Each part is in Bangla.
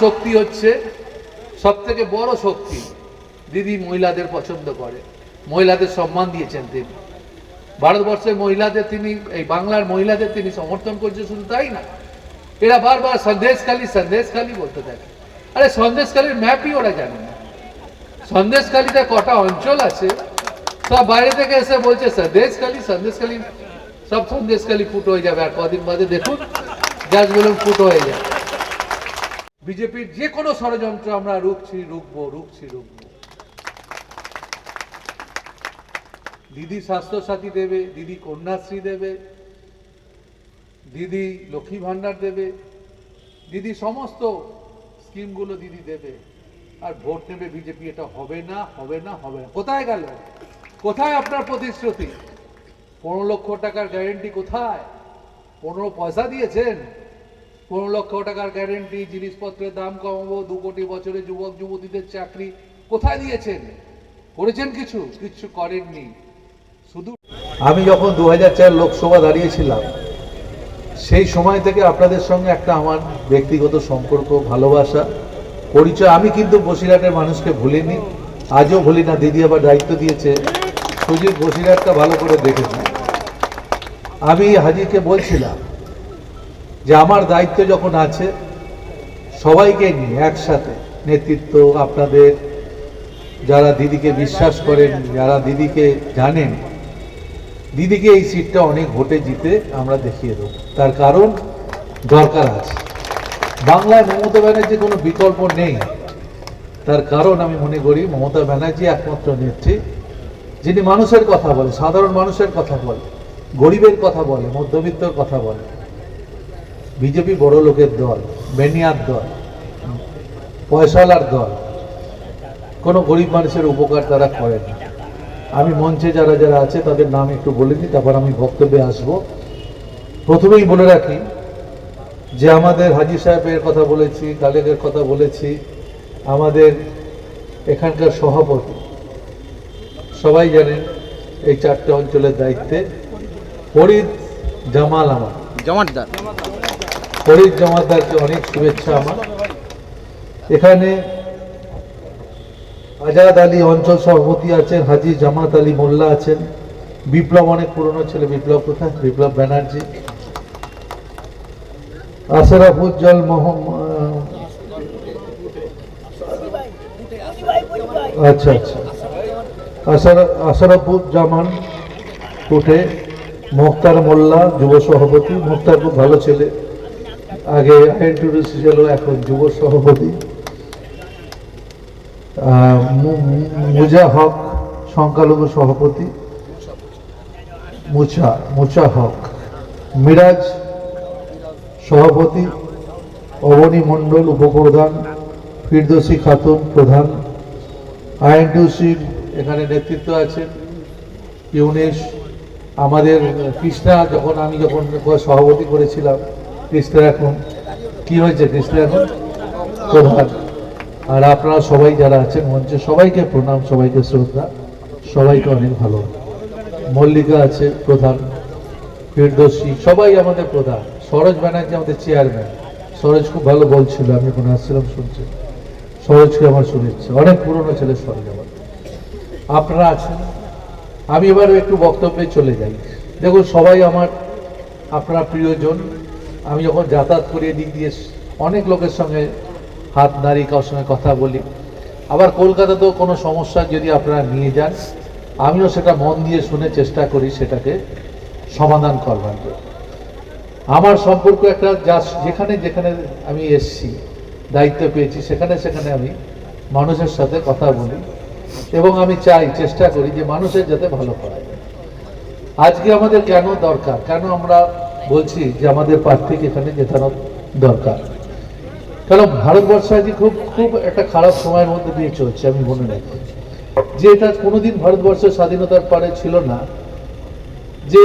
শক্তি হচ্ছে সব থেকে বড় শক্তি। দিদি মহিলাদের পছন্দ করে। মহিলাদের সম্মান দিয়েছেন তিনি। ভারতবর্ষের মহিলাদের তিনি, এই বাংলার মহিলাদের তিনি সমর্থন করছে শুধু তাই না। এরা বারবার সন্দেশখালী সন্দেশখালী বলতে থাকে। আরে সন্দেশখালীর ম্যাপই ওরা জানে না। সন্দেশখালীতে কটা অঞ্চল আছে, সব বাইরে থেকে এসে বলছে সন্দেশখালী সন্দেশখালী, সব সন্দেশখালী ফুট হয়ে যাবে। আর কদিন বাদে দেখুন গাছগুলো ফুট হয়ে যাবে। বিজেপির যে কোনো ষড়যন্ত্র আমরা রুখছি, রুখবো রুখছি, রুখবো। দিদি স্বাস্থ্যসাথী দেবে, দিদি কন্যাশ্রী দেবে, দিদি লক্ষ্মী ভাণ্ডার দেবে, দিদি সমস্ত স্কিমগুলো দিদি দেবে। আর ভোট নেবে বিজেপি, এটা হবে না হবে না হবে না। কোথায় গেল? কোথায় আপনার প্রতিশ্রুতি? পনেরো লক্ষ টাকার গ্যারেন্টি কোথায়? পনেরো পয়সা দিয়েছেন? পনেরো লক্ষ টাকার গ্যারেন্টি জিনিসপত্রের দাম কমাবো, দু কোটি বছরে যুবক, যুবতীদের চাকরি কোথায় দিয়েছেন? করেছেন কিছু? কিছু করেননি। শুধু আমি যখন দু লোকসভা দাঁড়িয়েছিলাম, সেই সময় থেকে আপনাদের সঙ্গে একটা আমার ব্যক্তিগত সম্পর্ক, ভালোবাসা, পরিচয় আমি কিন্তু বসিরহাটের মানুষকে ভুলিনি। আজও ভুলি না, দিদি আবার দায়িত্ব দিয়েছে। সুজিত বসিরহাটটা ভালো করে দেখেছি। আমি হাজিকে বলছিলাম যে আমার দায়িত্ব যখন আছে, সবাইকে নিয়ে একসাথে নেতৃত্ব আপনাদের, যারা দিদিকে বিশ্বাস করেন, যারা দিদিকে জানেন, দিদিকে এই সিটটা অনেক ভোটে জিতে আমরা দেখিয়ে দেবো। তার কারণ দরকার আছে। বাংলায় মমতা ব্যানার্জির কোনো বিকল্প নেই। তার কারণ আমি মনে করি মমতা ব্যানার্জি একমাত্র নেত্রী, যিনি মানুষের কথা বলে, সাধারণ মানুষের কথা বলে, গরিবের কথা বলে, মধ্যবিত্তর কথা বলে। বিজেপি বড় লোকের দল বেনিয়ার দল, পয়সালার দল। কোনো গরিব মানুষের উপকার তারা করে না। আমি মঞ্চে যারা যারা আছে তাদের নাম একটু বলে দিই, তারপর আমি বক্তব্যে আসব। প্রথমেই বলে রাখি যে আমাদের হাজি সাহেবের কথা বলেছি, কালেকের কথা বলেছি, আমাদের এখানকার সভাপতি, সবাই জানেন এই চারটে অঞ্চলের দায়িত্বে, ফরিদ জামাল আমার। জমাটদার ফরিদ জামালদারকে অনেক শুভেচ্ছা আমার। এখানে আজাদ আলী অঞ্চল সভাপতি আছেন, হাজি জামাত আলী মোল্লা আছেন। বিপ্লব অনেক পুরনো ছেলে, বিপ্লব কোথায়? বিপ্লব ব্যানার্জি। আশরাফ উজ্জ্বল আচ্ছা আচ্ছা। আশার- আশরাফুজ্জামান কোটে মুখতার মোল্লা, যুব সভাপতি। মুখতার খুব ভালো ছেলে। আগে ছিল এখন যুব সভাপতি মুজা হক, সংখ্যালঘু সভাপতি হক, মিরাজ সভাপতি, অবনী মণ্ডল উপপ্রধান, ফিরদোসী খাতুন প্রধান আইএনটিউসির এখানে নেতৃত্ব আছেন ইউনেশ আমাদের কৃষ্ণা, যখন আমি যখন সভাপতি করেছিলাম কৃষ্ণা এখন? কি হয়েছে কৃষ্ণা এখন? প্রধান আর আপনারা সবাই যারা আছেন মঞ্চে, সবাইকে প্রণাম, সবাইকে শ্রদ্ধা, সবাইকে অনেক ভালো। মল্লিকা আছে প্রধান, ফিরদোসী, সবাই আমাদের প্রধান। সরোজ ব্যানার্জি আমাদের চেয়ারম্যান সরোজ খুব ভালো বলছিল, আমি যখন আসছিলাম শুনছি সরোজকে আমার শুনেছি অনেক পুরনো ছেলে সরোজ আমার। আপনারা আছেন? আমি এবার একটু বক্তব্যে চলে যাই। দেখুন, সবাই আমার, আপনারা প্রিয়জন। আমি যখন যাতায়াত করি দিক দিয়ে, অনেক লোকের সঙ্গে হাত নাড়ি, কারোর সঙ্গে কথা বলি। আবার কলকাতাতেও কোনো সমস্যা যদি আপনারা নিয়ে যান, আমিও সেটা মন দিয়ে শুনে চেষ্টা করি সেটাকে সমাধান করবার আমার সম্পর্ক একটা যা যেখানে যেখানে আমি এসছি, দায়িত্ব পেয়েছি, সেখানে সেখানে আমি মানুষের সাথে কথা বলি এবং আমি চাই, চেষ্টা করি যে মানুষের যাতে ভালো করায় আজকে আমাদের কেন দরকার? কেন আমরা বলছি যে আমাদের প্রার্থীকে এখানে জেতানো দরকার। কারণ ভারতবর্ষ আজকে খুব খুব একটা খারাপ সময়ের মধ্যে দিয়ে চলছে, আমি মনে রাখি। যে এটা কোনোদিন ভারতবর্ষের স্বাধীনতার পরে ছিল না, যে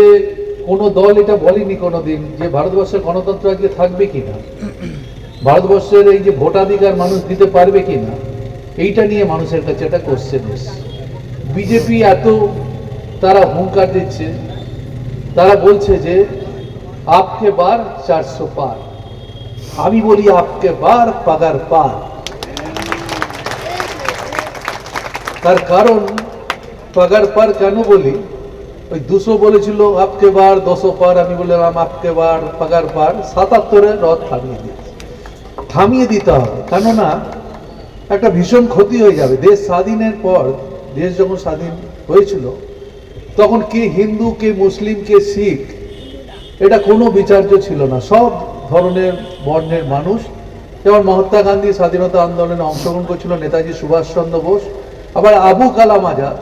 কোনো দল এটা বলেনি কোনোদিন যে ভারতবর্ষের গণতন্ত্র আজকে থাকবে কিনা, ভারতবর্ষের এই যে ভোটাধিকার মানুষ দিতে পারবে কিনা, এইটা নিয়ে মানুষের কাছে একটা কোশ্চেন এসছে। বিজেপি এত তারা হুঙ্কার দিচ্ছে, তারা বলছে যে আপকে বার চারশো পার আমি বলি আপকে বার পাগার পার তার কারণ, পাগার পার কেন বলি? ওই দুশো বলেছিল আপকে বার দশো পার আমি বললাম আপকে বার পাগার পার। সাতাত্তরে রথ থামিয়ে দিয়েছে। থামিয়ে দিতে হবে। কেননা, একটা ভীষণ ক্ষতি হয়ে যাবে। দেশ স্বাধীনের পর, দেশ যখন স্বাধীন হয়েছিল, তখন কে হিন্দু, কে মুসলিম, কে শিখ এটা কোনো বিচার্য ছিল না। সব ধরনের বর্ণের মানুষ। যেমন মহাত্মা গান্ধী স্বাধীনতা আন্দোলনে অংশগ্রহণ করেছিল নেতাজি সুভাষচন্দ্র বোস। আবার আবু কালাম আজাদ,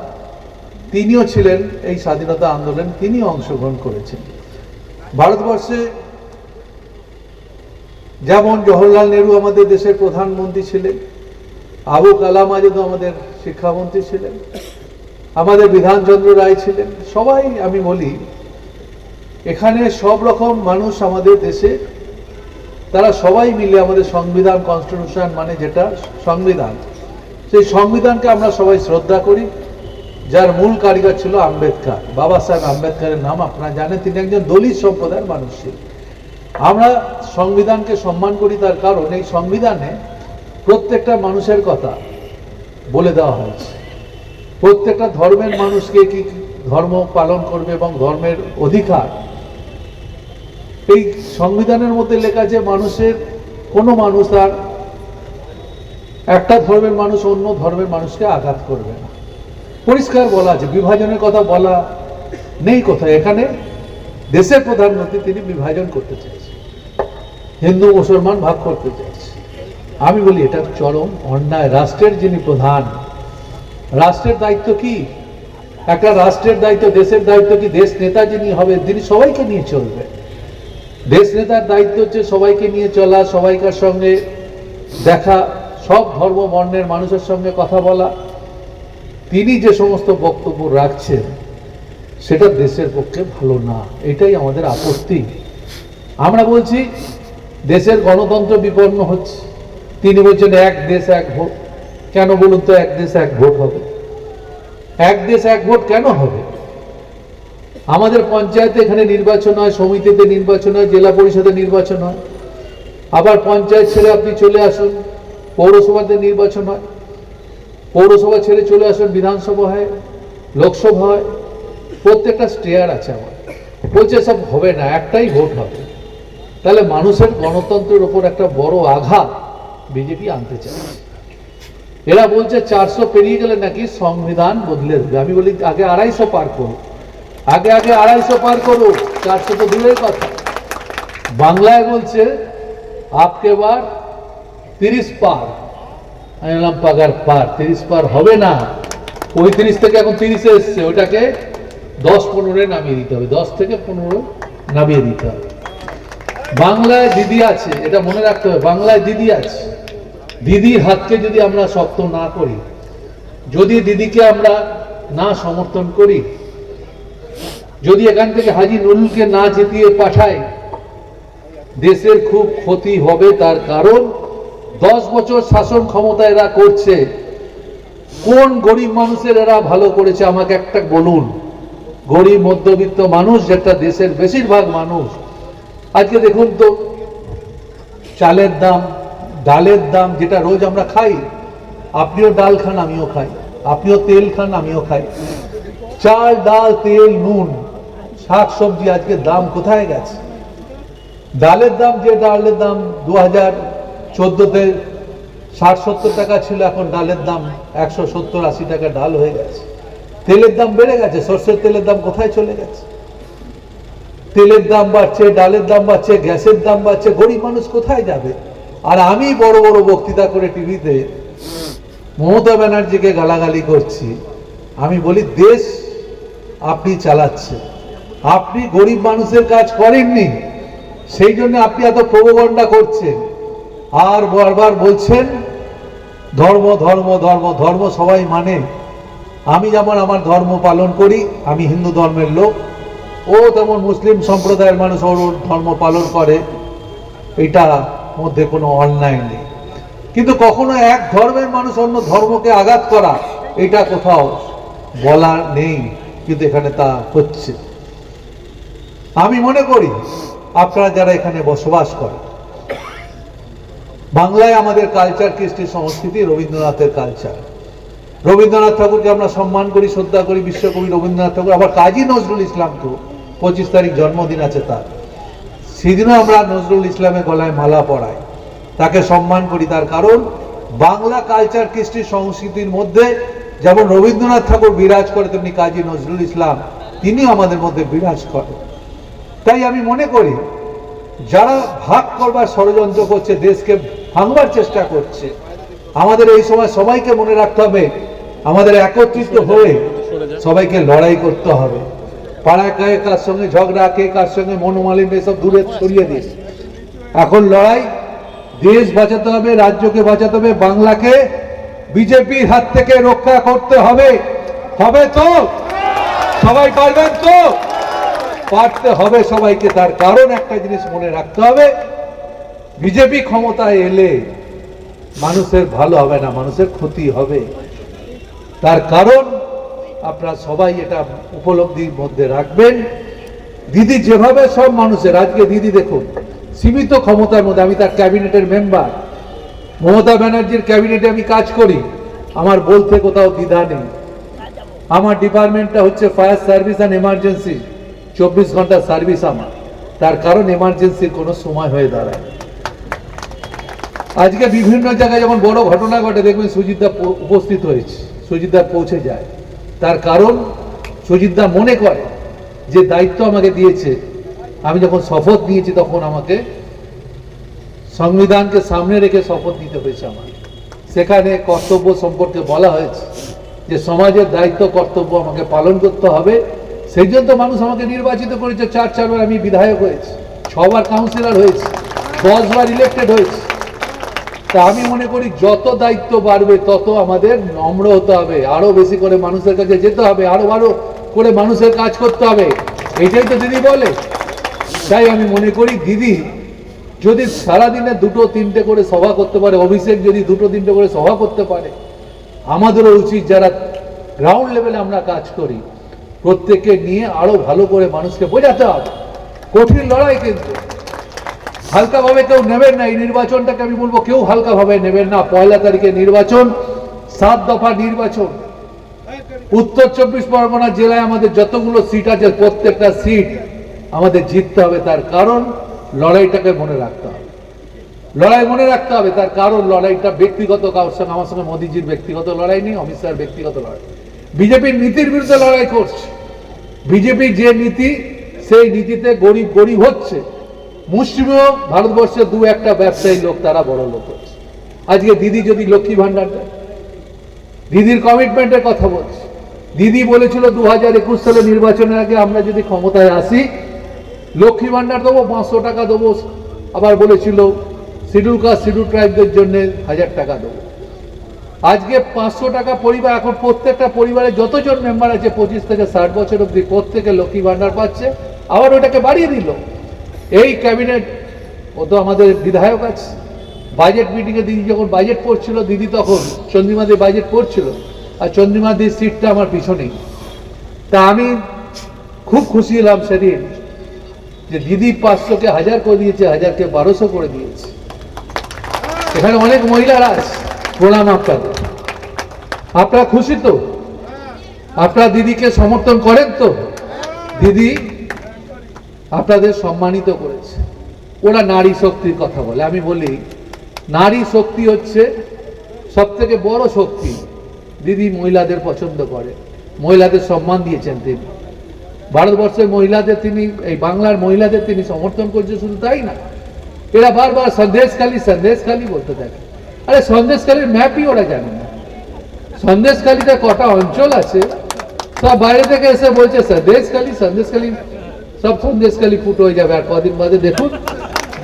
তিনিও ছিলেন এই স্বাধীনতা আন্দোলন তিনি অংশগ্রহণ করেছেন। ভারতবর্ষে যেমন জওহরলাল নেহরু আমাদের দেশের প্রধানমন্ত্রী ছিলেন, আবু কালাম আজাদও আমাদের শিক্ষামন্ত্রী ছিলেন, আমাদের বিধানচন্দ্র রায় ছিলেন, সবাই আমি বলি এখানে সব রকম মানুষ আমাদের দেশে, তারা সবাই মিলে আমাদের সংবিধান কনস্টিটিউশন মানে যেটা সংবিধান। সেই সংবিধানকে আমরা সবাই শ্রদ্ধা করি। যার মূল কারিগর ছিল আম্বেদকার, বাবা সাহেব আম্বেদকারের নাম, আপনারা জানেন, তিনি একজন দলিত সম্প্রদায়ের মানুষ আমরা সংবিধানকে সম্মান করি তার কারণ, এই সংবিধানে প্রত্যেকটা মানুষের কথা বলে দেওয়া হয়েছে। প্রত্যেকটা ধর্মের মানুষকে কি ধর্ম পালন করবে এবং ধর্মের অধিকার। এই সংবিধানের মধ্যে লেখা যে মানুষের, কোনো মানুষ আর একটা ধর্মের মানুষ অন্য ধর্মের মানুষকে আঘাত করবে না। পরিষ্কার বলা আছে, বিভাজনের কথা বলা নেই কোথায়। এখানে দেশের প্রধানমন্ত্রী তিনি বিভাজন করতে চাইছে হিন্দু, মুসলমান ভাগ করতে চাইছে আমি বলি, এটা চরম অন্যায়। রাষ্ট্রের যিনি প্রধান, রাষ্ট্রের দায়িত্ব কি? একটা রাষ্ট্রের দায়িত্ব, দেশের দায়িত্ব কি দেশ নেতা যিনি হবে তিনি সবাইকে নিয়ে চলবে। দেশ নেতার দায়িত্ব হচ্ছে সবাইকে নিয়ে চলা, সবাইকার সঙ্গে দেখা, সব ধর্ম, বর্ণের মানুষের সঙ্গে কথা বলা। তিনি যে সমস্ত বক্তব্য রাখছেন, সেটা দেশের পক্ষে ভালো না। এটাই আমাদের আপত্তি। আমরা বলছি, দেশের গণতন্ত্র বিপন্ন হচ্ছে। তিনি বলছেন, এক দেশ, এক ভোট। কেন বলুন তো, এক দেশ, এক ভোট হবে? এক দেশ এক ভোট কেন হবে? আমাদের পঞ্চায়েতে এখানে নির্বাচন হয়, সমিতিতে নির্বাচন হয়, জেলা পরিষদে নির্বাচন হয়। আবার পঞ্চায়েত ছেড়ে আপনি চলে আসুন, পৌরসভাতে নির্বাচন হয়। পৌরসভা ছেড়ে চলে আসুন, বিধানসভা হয়, লোকসভা হয়, প্রত্যেকটা স্টেয়ার আছে আমার। বলছে সব হবে না, একটাই ভোট হবে। তাহলে মানুষের গণতন্ত্রের ওপর একটা বড় আঘাত বিজেপি আনতে চাইছে এরা বলছে চারশো পেরিয়ে গেলে নাকি সংবিধান বদলে দেবে। আমি বলি, আগে আড়াইশো পার করো। আগে আগে আড়াইশো পার করো। চারশো তো দূরের কথা। বাংলায় বলছে, আপকে বার তিরিশ পার। আমি বললাম, পাগার পার, তিরিশ পার হবে না। পঁয়ত্রিশ থেকে এখন তিরিশে এসছে। ওটাকে দশ পনেরোয় নামিয়ে দিতে হবে। দশ থেকে পনেরো নামিয়ে দিতে হবে। বাংলায় দিদি আছে। এটা মনে রাখতে হবে। বাংলায় দিদি আছে। দিদির হাতকে যদি আমরা শক্ত না করি, যদি দিদিকে আমরা না সমর্থন করি, যদি এখান থেকে হাজি নুরুলকে না জিতিয়ে পাঠাই, দেশের খুব ক্ষতি হবে তার কারণ দশ বছর শাসন ক্ষমতা এরা করছে। কোন গরিব মানুষের এরা ভালো করেছে আমাকে একটা বলুন। গরিব, মধ্যবিত্ত মানুষ যেটা দেশের বেশিরভাগ মানুষ। আজকে দেখুন তো, চালের দাম ডালের দাম যেটা রোজ আমরা খাই, আপনিও ডাল খান, আমিও খাই। আপনিও তেল খান, আমিও খাই। চাল, ডাল, তেল, নুন, শাক সবজি আজকে দাম কোথায় গেছে? ডালের দাম যে ডালের দাম দু হাজার চোদ্দোতে ষাট সত্তর টাকা ছিল, এখন ডালের দাম একশো সত্তর আশি টাকা ডাল হয়ে গেছে। তেলের দাম বেড়ে গেছে, সর্ষের তেলের দাম কোথায় চলে গেছে? তেলের দাম বাড়ছে, ডালের দাম বাড়ছে, গ্যাসের দাম বাড়ছে, গরিব মানুষ কোথায় যাবে? আর আমি বড় বড় বক্তৃতা করে টিভিতে মমতা ব্যানার্জিকে গালাগালি করছি, আমি বলি, দেশ আপনি চালাচ্ছেন। আপনি গরিব মানুষের কাজ করেননি, সেই জন্য আপনি এত প্রবগণ্ডা করছেন। আর বারবার বলছেন, ধর্ম ধর্ম ধর্ম ধর্ম সবাই মানে। আমি যেমন আমার ধর্ম পালন করি, আমি হিন্দু ধর্মের লোক। ও তেমন মুসলিম সম্প্রদায়ের মানুষ ওর ওর ধর্ম পালন করে। এটা মধ্যে কোনো অন্যায় নেই। কিন্তু কখনো এক ধর্মের মানুষ অন্য ধর্মকে আঘাত করা, এটা কোথাও বলা নেই, কিন্তু এখানে তা হচ্ছে। আমি মনে করি, আপনারা যারা এখানে বসবাস করেন, বাংলায় আমাদের কালচার কৃষ্টি সংস্কৃতি রবীন্দ্রনাথের কালচার রবীন্দ্রনাথ ঠাকুরকে আমরা সম্মান করি, শ্রদ্ধা করি, বিশ্বকবি রবীন্দ্রনাথ ঠাকুর, আবার কাজী নজরুল ইসলাম তো পঁচিশ তারিখ জন্মদিন আছে তার। সেদিনও আমরা নজরুল ইসলামের গলায় মালা পরাই। তাকে সম্মান করি তার কারণ, বাংলা কালচার কৃষ্টি সংস্কৃতির মধ্যে যেমন রবীন্দ্রনাথ ঠাকুর বিরাজ করে, তেমনি কাজী নজরুল ইসলাম তিনি আমাদের মধ্যে বিরাজ করে তাই আমি মনে করি, যারা ভাগ করবার ষড়যন্ত্র করছে, দেশকে ভাঙবার চেষ্টা করছে, আমাদের এই সময় সবাইকে মনে রাখতে হবে, আমাদের একত্রিত হয়ে সবাইকে লড়াই করতে হবে। পাড়ায় কার সঙ্গে ঝগড়া, কে কার সঙ্গে মনোমালিন্য, এসব দূরে সরিয়ে দিয়ে এখন লড়াই, দেশ বাঁচাতে হবে, রাজ্যকে বাঁচাতে হবে, বাংলাকে বিজেপির হাত থেকে রক্ষা করতে হবে। হবে তো? সবাই পারবেন তো? পারতে হবে সবাইকে, তার কারণ একটা জিনিস মনে রাখতে হবে। বিজেপি ক্ষমতায় এলে মানুষের ভালো হবে না, মানুষের ক্ষতি হবে। তার কারণ আপনারা সবাই এটা উপলব্ধির মধ্যে রাখবেন। দিদি যেভাবে সব মানুষের, আজকে দিদি দেখুন, সীমিত ক্ষমতার মধ্যে, আমি তার ক্যাবিনেটের মেম্বার, মমতা ব্যানার্জির ক্যাবিনেটে আমি কাজ করি, আমার বলতে কোথাও দ্বিধা নেই। আমার ডিপার্টমেন্টটা হচ্ছে ফায়ার সার্ভিস অ্যান্ড এমার্জেন্সি, চব্বিশ ঘণ্টা সার্ভিস আমার, তার কারণ এমার্জেন্সির কোনো সময় হয়ে দাঁড়ায়। আজকে বিভিন্ন জায়গায় যখন বড় ঘটনা ঘটে, দেখবেন সুজিতদা উপস্থিত হয়েছে সুজিতদা পৌঁছে যায়। তার কারণ সুজিতদা মনে করে যে দায়িত্ব আমাকে দিয়েছে। আমি যখন শপথ নিয়েছি তখন আমাকে সংবিধানকে সামনে রেখে শপথ নিতে হয়েছে আমার সেখানে কর্তব্য সম্পর্কে বলা হয়েছে যে সমাজের দায়িত্ব, কর্তব্য আমাকে পালন করতে হবে। সেই জন্য মানুষ আমাকে নির্বাচিত করেছে। চার চারবার আমি বিধায়ক হয়েছি, ছবার কাউন্সিলর হয়েছি, দশবার ইলেক্টেড হয়েছি। তা আমি মনে করি যত দায়িত্ব বাড়বে, তত আমাদের নম্র হতে হবে। আরও বেশি করে মানুষের কাছে যেতে হবে, আরও আরও করে মানুষের কাজ করতে হবে। এটাই তো দিদি বলে। তাই আমি মনে করি দিদি, যদি সারাদিনে দুটো, তিনটে করে সভা করতে পারে, অভিষেক যদি দুটো, তিনটে করে সভা করতে পারে, আমাদেরও উচিত যারা গ্রাউন্ড লেভেলে আমরা কাজ করি, প্রত্যেককে নিয়ে আরও ভালো করে মানুষকে বোঝাতে হবে। কঠিন লড়াই কিন্তু। হালকাভাবে কেউ নেবেন না এই নির্বাচনটাকে আমি বলব কেউ হালকাভাবে নেবেন না। পয়লা তারিখে নির্বাচন, সাত দফা নির্বাচন। উত্তর চব্বিশ পরগনা জেলায় আমাদের যতগুলো সিট আছে, প্রত্যেকটা সিট আমাদের জিততে হবে তার কারণ লড়াইটাকে মনে রাখতে হবে। লড়াই মনে রাখতে হবে তার কারণ লড়াইটা ব্যক্তিগত, কারোর সঙ্গে আমার সঙ্গে মোদিজির ব্যক্তিগত লড়াই নেই, অমিত শাহের ব্যক্তিগত লড়াই। বিজেপির নীতির বিরুদ্ধে লড়াই করছে। বিজেপি যে নীতি, সেই নীতিতে গরিব গরিব হচ্ছে। মুসলিমও ভারতবর্ষে দু একটা ব্যবসায়ী লোক তারা বড় লোক আজকে দিদি যদি লক্ষ্মী ভান্ডার দেয়, দিদির কমিটমেন্টের কথা বলছি। দিদি বলেছিল দু হাজার একুশ সালে নির্বাচনের আগে আমরা যদি ক্ষমতায় আসি, লক্ষ্মী ভান্ডার দেবো, পাঁচশো টাকা দেবো, আবার বলেছিল শিডিউল কাস্ট শিডিউল ট্রাইবদের জন্য হাজার টাকা দেবো। আজকে পাঁচশো টাকা পরিবার, এখন প্রত্যেকটা পরিবারে যতজন মেম্বার আছে, পঁচিশ থেকে ষাট বছর অব্দি প্রত্যেকে লক্ষ্মী ভান্ডার পাচ্ছে। আবার ওটাকে বাড়িয়ে দিল। এই ক্যাবিনেট ও তো আমাদের বিধায়ক আছে। বাজেট মিটিংয়ে দিদি যখন বাজেট পড়ছিল দিদি তখন চন্দ্রিমাদি বাজেট পড়ছিল আর চন্দ্রিমাদির সিটটা আমার পিছনেই। তা আমি খুব খুশি হলাম সেদিন যে দিদি পাঁচশোকে হাজার করে দিয়েছে, হাজারকে বারোশো করে দিয়েছে। এখানে অনেক মহিলারা আছে, প্রণাম আপনাদের। আপনারা খুশি তো? আপনারা দিদিকে সমর্থন করেন তো? দিদি আপনাদের সম্মানিত করেছে। ওরা নারী শক্তির কথা বলে। আমি বলি, নারী শক্তি হচ্ছে সব থেকে বড় শক্তি। দিদি মহিলাদের পছন্দ করে। মহিলাদের সম্মান দিয়েছেন তিনি। ভারতবর্ষের মহিলাদের তিনি, এই বাংলার মহিলাদের তিনি সমর্থন করছে শুধু তাই না। এরা বারবার সন্দেশখালী সন্দেশখালী বলতে থাকে। আরে সন্দেশখালীর ম্যাপই ওরা জানে না। সন্দেশখালীতে কটা অঞ্চল আছে, সব বাইরে থেকে এসে বলছে, সন্দেশখালী সন্দেশখালী। সব সন্দেশখালী ফুট হয়ে যাবে আর কদিন বাদে দেখুন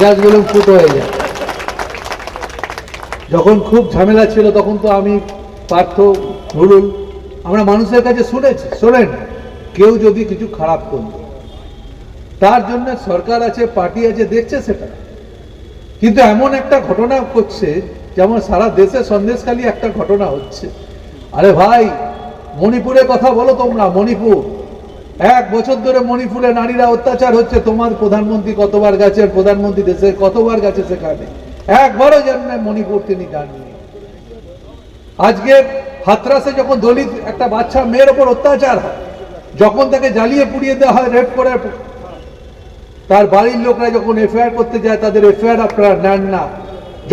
গাছগুলো ফুট হয়ে যাবে যখন খুব ঝামেলা ছিল, তখন তো আমি, পার্থ, নুরুল, আমরা মানুষের কাছে শুনেছি, শোনেন, কেউ যদি কিছু খারাপ করল, তার জন্য সরকার আছে, পার্টি আছে, দেখছে সেটা। কিন্তু এমন একটা ঘটনা করছে যেমন সারা দেশে সন্দেশখালী একটা ঘটনা হচ্ছে। আরে ভাই, মণিপুরের কথা বলো তোমরা, মণিপুর। এক বছর ধরে মণিপুরে নারীরা অত্যাচার হচ্ছে। তোমার প্রধানমন্ত্রী কতবার গেছে প্রধানমন্ত্রী দেশে কতবার গেছে সেখানে? একবারও জন্য মণিপুর তিনি যাননি। আজকে হাতরাসে যখন দলিত একটা বাচ্চা মেয়ের ওপর অত্যাচার হয়, যখন তাকে জ্বালিয়ে পুড়িয়ে দেওয়া হয় রেপ করে, তার বাড়ির লোকরা যখন এফআইআর করতে যায়, তাদের এফআইআর আপনারা নেন না।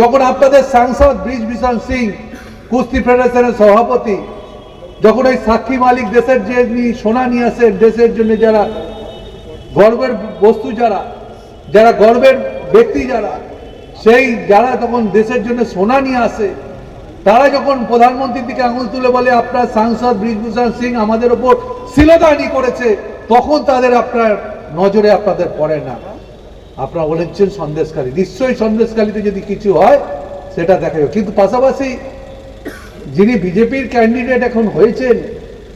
যখন আপনাদের সাংসদ ব্রিজ ভীষণ সিং, কুস্তি ফেডারেশনের সভাপতি যখন এই সাক্ষী মালিক দেশের যে সোনা নিয়ে আসে, দেশের জন্য যারা গর্বের বস্তু যারা যারা গর্বের ব্যক্তি যারা, সেই যারা তখন দেশের জন্য সোনা নিয়ে আসে, তারা যখন প্রধানমন্ত্রীর দিকে আঙুল তুলে বলে, আপনার সাংসদ ব্রিজভূষণ সিং আমাদের ওপর শিলদানি করেছে, তখন তাদের আপনার নজরে আপনাদের পড়ে না। আপনারা বলেছেন সন্দেশকারী। নিশ্চয়ই সন্দেশকারীতে যদি কিছু হয়, সেটা দেখা যাবে। কিন্তু পাশাপাশি যিনি বিজেপির ক্যান্ডিডেট এখন হয়েছেন,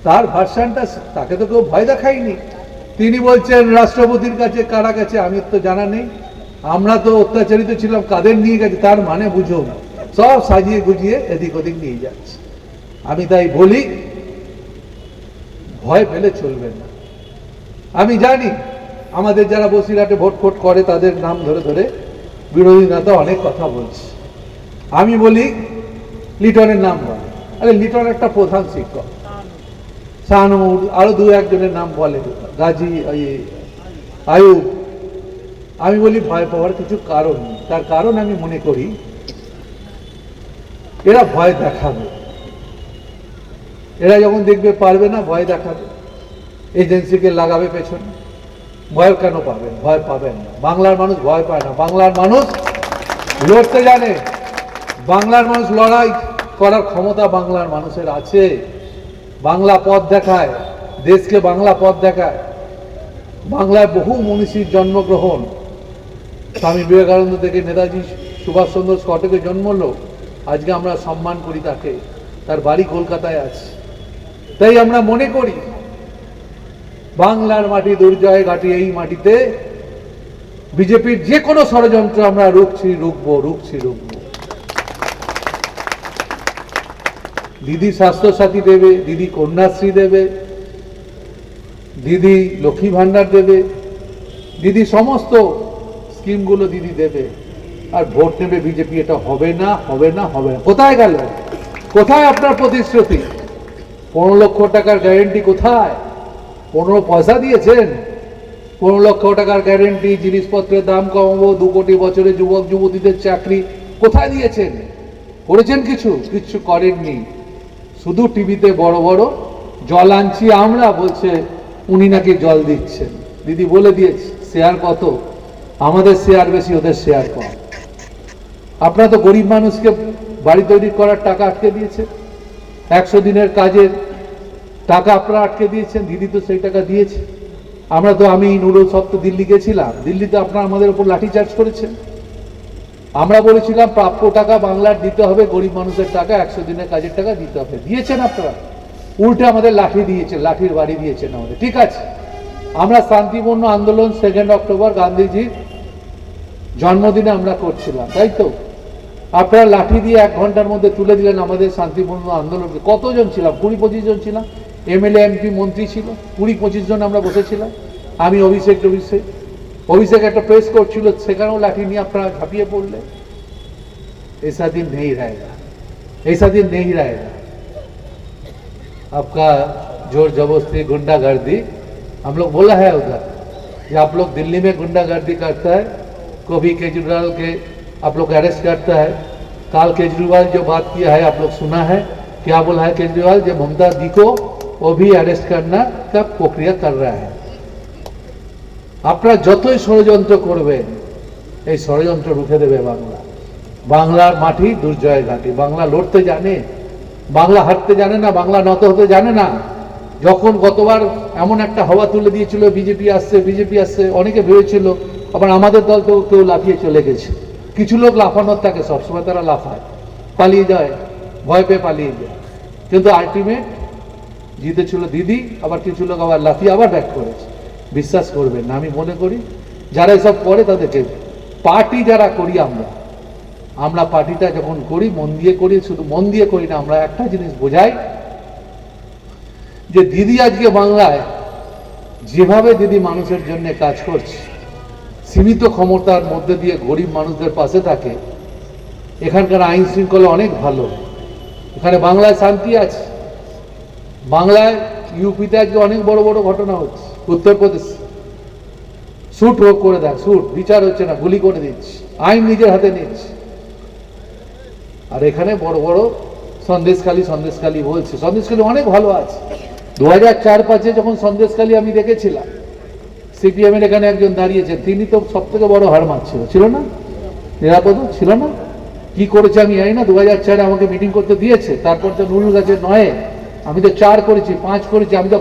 তার ভার্সানটা তাকে তো কেউ ভয় দেখায়নি। তিনি বলছেন, রাষ্ট্রপতির কাছে কারা গেছে আমি তো জানা নেই। আমরা তো অত্যাচারিত ছিলাম, কাদের নিয়ে গেছে তার মানে বুঝুন সব সাজিয়ে গুজিয়ে এদিক ওদিক নিয়ে যাচ্ছে। আমি তাই বলি, ভয় পেলে চলবে না। আমি জানি, আমাদের যারা বসিরহাটে ভোট ফোট করে, তাদের নাম ধরে ধরে বিরোধী নেতা অনেক কথা বলছে। আমি বলি লিটনের নাম বলে। আরে, লিটন একটা প্রধান শিক্ষক। শাহনুর আরও দু একজনের নাম বলে। গাজী আয়ুব। আমি বলি ভয় পাওয়ার কিছু কারণ তার কারণ আমি মনে করি, এরা ভয় দেখাবে। এরা যখন দেখবে পারবে না, ভয় দেখাবে। এজেন্সিকে লাগাবে পেছনে। ভয় কেন পাবেন? ভয় পাবেন না। বাংলার মানুষ ভয় পায় না। বাংলার মানুষ লড়তে জানে। বাংলার মানুষ লড়াই। করার ক্ষমতা বাংলার মানুষের আছে। বাংলা পথ দেখায়, দেশকে বাংলা পথ দেখায়। বাংলায় বহু মনীষীর জন্মগ্রহণ। স্বামী বিবেকানন্দ থেকে নেতাজি সুভাষচন্দ্র স্কটকে জন্ম হলো। আজকে আমরা সম্মান করি তাকে। তার বাড়ি কলকাতায় আছে। তাই আমরা মনে করি, বাংলার মাটি দুর্জয় ঘাটি, এই মাটিতে বিজেপির যে কোনো ষড়যন্ত্র আমরা রুখছি, রুখবো রুখছি, রুখবো। দিদি স্বাস্থ্যসাথী দেবে, দিদি কন্যাশ্রী দেবে, দিদি লক্ষ্মী ভাণ্ডার দেবে, দিদি সমস্ত স্কিমগুলো দিদি দেবে। আর ভোট নেবে বিজেপি, এটা হবে না হবে না হবে না। কোথায় গেল? কোথায় আপনার প্রতিশ্রুতি? পনেরো লক্ষ টাকার গ্যারেন্টি কোথায়? পনেরো পয়সা দিয়েছেন? পনেরো লক্ষ টাকার গ্যারেন্টি জিনিসপত্রের দাম কমাবো, দু কোটি বছরে যুবক যুবতীদের চাকরি কোথায় দিয়েছেন? করেছেন কিছু? কিছু করেননি। শুধু টিভিতে বড় বড় জল আনছি আমরা, বলছে, উনি নাকি জল দিচ্ছেন। দিদি বলে দিয়েছে শেয়ার কত? আমাদের শেয়ার বেশি, ওদের শেয়ার কম। আপনারা তো গরিব মানুষকে বাড়ি তৈরি করার টাকা আটকে দিয়েছে একশো দিনের কাজের টাকা আপনারা আটকে দিয়েছেন, দিদি তো সেই টাকা দিয়েছে। আমরা তো আমি, নুরুল সব তো দিল্লি গেছিলাম। দিল্লিতে আপনারা আমাদের উপর লাঠিচার্জ করেছেন। আমরা বলেছিলাম প্রাপ্য টাকা বাংলার দিতে হবে, গরিব মানুষের টাকা, একশো দিনের কাজের টাকা দিতে হবে। দিয়েছেন আপনারা। উল্টে আমাদের লাঠি দিয়েছেন, লাঠির বাড়ি দিয়েছেন আমাদের। ঠিক আছে। আমরা শান্তিপূর্ণ আন্দোলন সেকেন্ড অক্টোবর গান্ধীজির জন্মদিনে আমরা করছিলাম, তাই তো? আপনারা লাঠি দিয়ে এক ঘণ্টার মধ্যে তুলে দিলেন আমাদের শান্তিপূর্ণ আন্দোলনকে। কতজন ছিলাম? কুড়ি পঁচিশ জন ছিলাম। এমএলএ, এমপি, মন্ত্রী ছিল। কুড়ি পঁচিশ জন আমরা বসেছিলাম। আমি অভিষেক অভিষেক। অভিষেক একটা প্রেস করছিল সেখানেও লাঠি নিয়ে আপনারা ঝাঁপিয়ে পড়লে ऐसा दिन नहीं रहेगा ऐसा दिन नहीं रहेगा आपका जोर जबरदस्ती गुंडागर्दी हम लोग बोला है उधर कि आप लोग दिल्ली में गुंडागर्दी करता है कभी केजरीवाल के आप लोग अरेस्ट करता है काल केजरीवाल जो बात किया है आप लोग सुना है क्या बोला है केजरीवाल जो ममता दी को वो भी अरेस्ट करना का प्रक्रिया कर रहा है আপনারা যতই ষড়যন্ত্র করবেন, এই ষড়যন্ত্র রুখে দেবে বাংলা। বাংলার মাটি দুর্জয় ঘাটি। বাংলা লড়তে জানে, বাংলা হাঁটতে জানে না, বাংলা নত হতে জানে না। যখন গতবার এমন একটা হাওয়া তুলে দিয়েছিল, বিজেপি আসছে বিজেপি আসছে, অনেকে ভেবেছিল, আবার আমাদের দল তো কেউ লাফিয়ে চলে গেছে। কিছু লোক লাফানোর থাকে, সবসময় তারা লাফায়। পালিয়ে যায়, ভয় পেয়ে পালিয়ে যায়। কিন্তু আলটিমেট জিতেছিল দিদি, আবার কিছু লোক আবার লাফিয়ে আবার ব্যাক করেছে। বিশ্বাস করবেন না। আমি মনে করি, যারা এসব করে তাদেরকে, পার্টি যারা করি আমরা আমরা পার্টিটা যখন করি, মন দিয়ে করি, শুধু মন দিয়ে করি না, আমরা একটা জিনিস বোঝাই, যে দিদি আজকে বাংলায় যেভাবে দিদি মানুষের জন্য কাজ করছে, সীমিত ক্ষমতার মধ্যে দিয়ে গরিব মানুষদের পাশে থাকে, এখানকার আইন শৃঙ্খলা অনেক ভালো। এখানে বাংলায় শান্তি আছে। বাংলায় ইউপিতে আজকে অনেক বড় বড় ঘটনা হচ্ছে। উত্তরপ্রদেশ শুট হোক করে দেখ শুট বিচার হচ্ছে না, গুলি করে দিচ্ছে। আইন নিজের হাতে নিচ্ছে। আর এখানে বড় বড় সন্দেশখালী সন্দেশখালী বলছে। সন্দেশখালী অনেক ভালো আছে। দু হাজার চার পাঁচে যখন সন্দেশখালী আমি দেখেছিলাম সিপিএম এর এখানে একজন দাঁড়িয়েছেন, তিনি তো সব থেকে বড় হার মারছিল। ছিল না? নিরাপদ ছিল না? কি করেছে আমি জানি না। দু হাজার চারে আমাকে মিটিং করতে দিয়েছে। তারপর তো নুরুল গাছের নয়। আমি তো চার করেছি, পাঁচ করেছি। আমি তো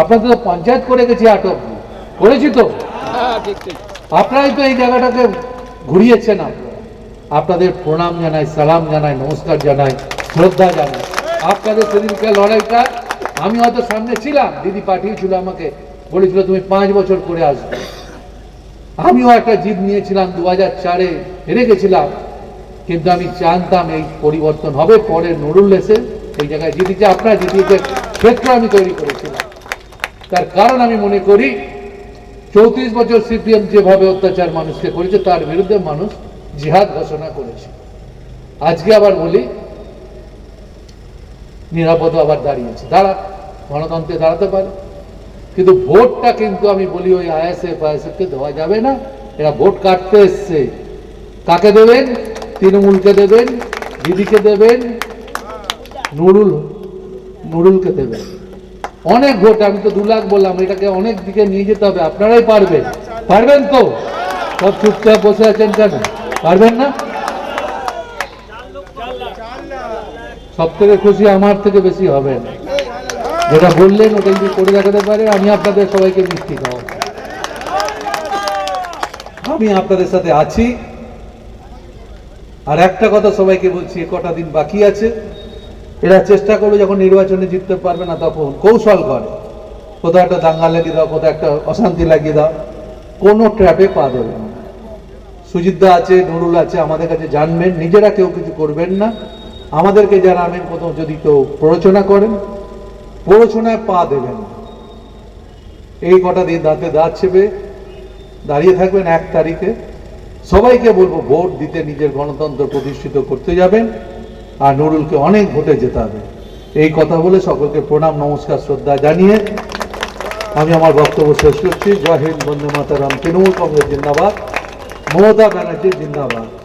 আপনাদের তো পঞ্চায়েত করে গেছি আট অব্দি। করেছি তো? আপনারাই তো এই জায়গাটাকে ঘুরিয়েছেন আপনারা। আপনাদের প্রণাম জানাই সালাম জানাই নমস্কার জানাই শ্রদ্ধা জানাই। আপনাদের সেদিনকে লড়াইটা আমি হয়তো সামনে ছিলাম দিদি পাঠিয়েছিল আমাকে বলেছিল তুমি পাঁচ বছর করে আসবে। আমিও একটা জিদ নিয়েছিলাম দু হাজার চারে হেরে গেছিলাম। কিন্তু আমি জানতাম এই পরিবর্তন হবে পরে নুরুল এসে এই জায়গায় জিতেছে আপনারা জিতিয়েছে ক্ষেত্র আমি তৈরি করেছিলাম। তার কারণ আমি মনে করি, চৌত্রিশ বছর সিপিএম যেভাবে অত্যাচার মানুষকে করেছে, তার বিরুদ্ধে মানুষ জিহাদ ঘোষণা করেছে। আজকে আবার বলি নিরাপদ আবার দাঁড়িয়েছে। দাঁড়া, গণতন্ত্রে দাঁড়াতে পারে। কিন্তু ভোটটা কিন্তু আমি বলি, ওই আইএসএফ আইএসএফ কে দেওয়া যাবে না। এরা ভোট কাটতে এসছে। কাকে দেবেন? তৃণমূলকে দেবেন, দিদিকে দেবেন, নুরুল, নুরুলকে দেবেন। অনেক ভোট, আমি তো দু লাখ বললাম, এটাকে অনেক দিকে নিয়ে যেতে হবে, আপনারাই পারবেন। পারবেন তো? সব চুপচাপ বসে আছেন কেন? পারবেন না? সব থেকে খুশি আমার থেকে বেশি হবেন যেটা বললেন, ওটা যদি করে দেখাতে পারে, আমি আপনাদের সবাইকে মিষ্টি খাওয়াবো। আমি আপনাদের সাথে আছি। আর একটা কথা সবাইকে বলছি কটা দিন বাকি আছে? এরা চেষ্টা করবে যখন নির্বাচনে জিততে পারবে না তখন কৌশল করে। কোথাও একটা দাঙ্গা লাগিয়ে দাও, কোথাও একটা অশান্তি লাগিয়ে দাও, কোনো ট্র্যাপে পা দেবে না। সুজিতদা আছে, নুরুল আছে, আমাদের কাছে জানবেন, নিজেরা কেউ কিছু করবেন না। আমাদেরকে জানাবেন কোথাও যদি কেউ প্ররোচনা করেন, প্ররোচনায় পা দেবেন। এই কটা দিন দাঁতে দাঁত চেপে দাঁড়িয়ে থাকবেন এক তারিখে। সবাইকে বলব, ভোট দিতে নিজের গণতন্ত্র প্রতিষ্ঠিত করতে যাবেন। আর নুরুলকে অনেক ভোটে হবে। এই কথা বলে সকলকে প্রণাম, নমস্কার, শ্রদ্ধা জানিয়ে আমি আমার বক্তব্য শেষ করছি। জয় হিন্দ, বন্দে মাতারাম, তৃণমূল কংগ্রেস, জিন্দাবাদ। মমতা ব্যানার্জি, জিন্দাবাদ।